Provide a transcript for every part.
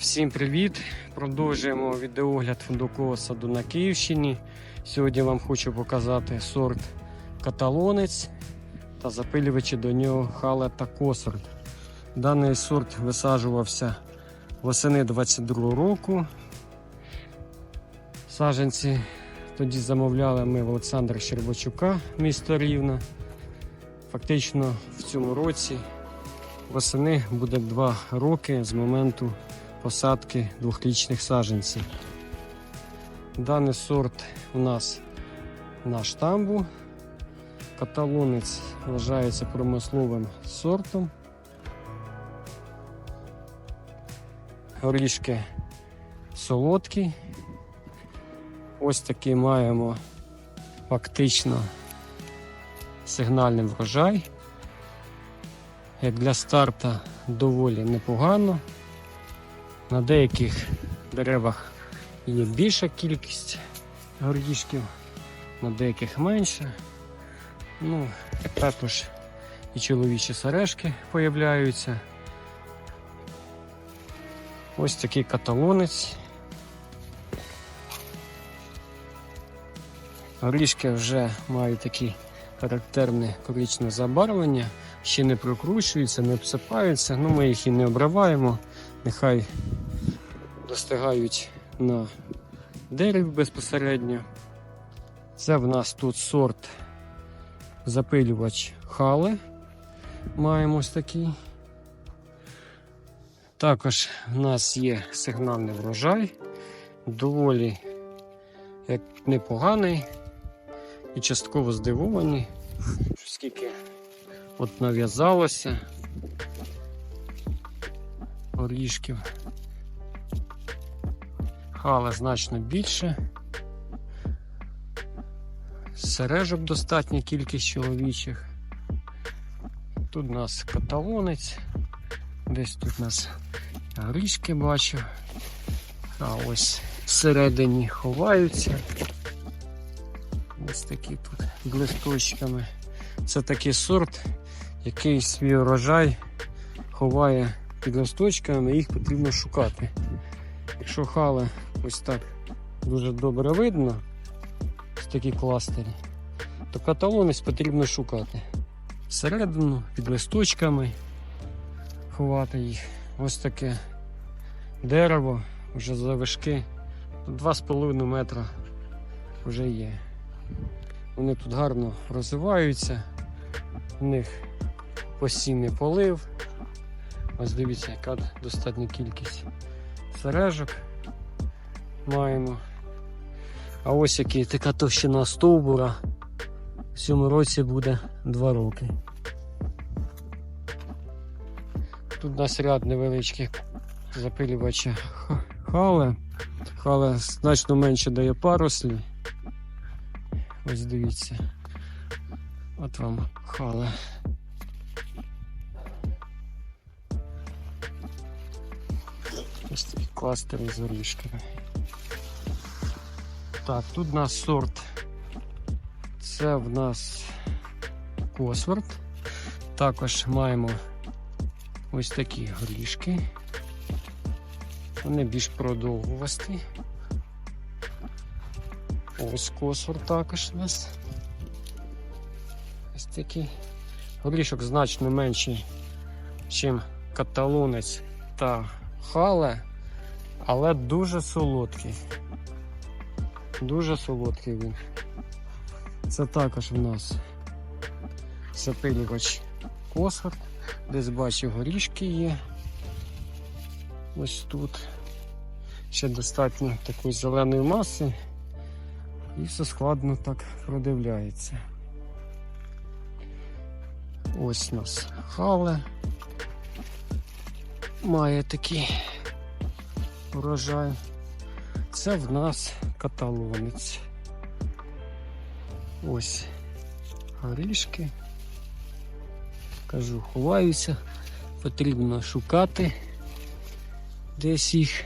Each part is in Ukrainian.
Всім привіт! Продовжуємо відеогляд фундукового саду на Київщині. Сьогодні вам хочу показати сорт каталонець та запилювачі до нього хале та косорт. Даний сорт висаджувався восени 22 року. Саджанці тоді замовляли ми в Олександра Щербачука, місто Рівне. Фактично в цьому році восени буде 2 роки з моменту посадки двохрічних саджанців. Даний сорт у нас на штамбу. Каталонець вважається промисловим сортом. Горішки солодкі. Ось такий маємо фактично сигнальний врожай. Як для старта доволі непогано. На деяких деревах є більша кількість горішків, на деяких менше. Ну, також і чоловічі сережки появляються. Ось такий каталонець. Горішки вже мають такі характерне коричневе забарвлення, ще не прокручуються, не обсипаються, ну ми їх і не обриваємо, нехай достигають на дереві безпосередньо. Це в нас тут сорт запилювач хали. Маємо ось такий. Також в нас є сигнальний врожай, доволі як непоганий і частково здивовані, скільки от нав'язалося орішків. Хала значно більше. Сережок достатня кількість чоловічих. Тут у нас каталонець, десь тут у нас горішки бачу, а ось всередині ховаються. Ось такі тут блисточками. Це такий сорт, який свій урожай ховає під листочками, їх потрібно шукати. Якщо хали ось так дуже добре видно, ось такі кластері, то каталонець потрібно шукати. Всередину під листочками ховати їх. Ось таке дерево вже завишки 2,5 метра вже є. Вони тут гарно розвиваються, в них постійний полив. Ось дивіться, яка достатня кількість сережок маємо. А ось який така товщина стовбура. В цьому році буде 2 роки. Тут у нас ряд невеличких запилювачів хали. Хала значно менше дає парослі. Ось дивіться. От вам хала. Ось такі кластери з горішками. Так, тут у нас сорт. Це в нас Косворд. Також маємо ось такі горішки. Вони більш продовгувасті. Ось Косворд також у нас. Ось такий. Горішок значно менший, ніж каталонець та хале, але дуже солодкий. Дуже солодкий він. Це також в нас запилювач Косфорд. Десь бачу горішки є. Ось тут. Ще достатньо такої зеленої маси. І все складно так продивляється. Ось у нас хале. Має такий урожай. Це в нас каталонець. Ось горішки. Кажу, ховаюся, потрібно шукати десь їх.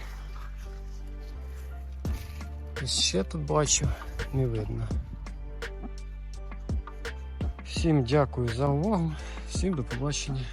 Ось ще тут бачу, не видно. Всім дякую за увагу, всім до побачення.